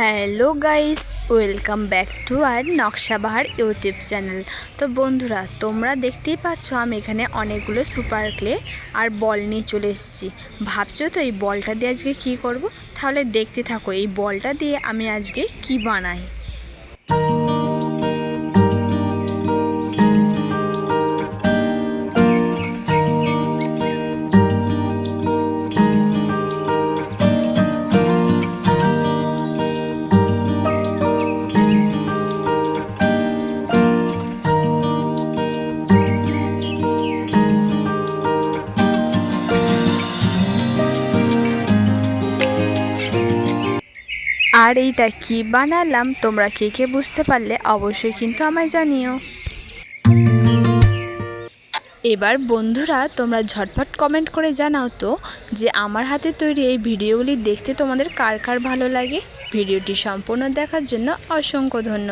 Hello guys, welcome back to our Nakshabahar YouTube channel. তো বন্ধুরা, তোমরা দেখতেই পাচ্ছ আমি এখানে অনেকগুলো সুপার ক্লে আর বল নিয়ে চলে এসেছি। ভাবছ তো এই বলটা দিয়ে আজকে কি করব? তাহলে দেখতে থাকো, এই বলটা দিয়ে আমি আজকে কি বানাই? আর এইটা কি বানালাম, তোমরা কে কে বুঝতে পারলে অবশ্যই কিন্তু আমায় জানিও। এবার বন্ধুরা, তোমরা ঝটপট কমেন্ট করে জানাও তো যে আমার হাতে তৈরি এই ভিডিওগুলি দেখতে তোমাদের কার কার ভালো লাগে। ভিডিওটি সম্পূর্ণ দেখার জন্য অসংখ্য ধন্যবাদ।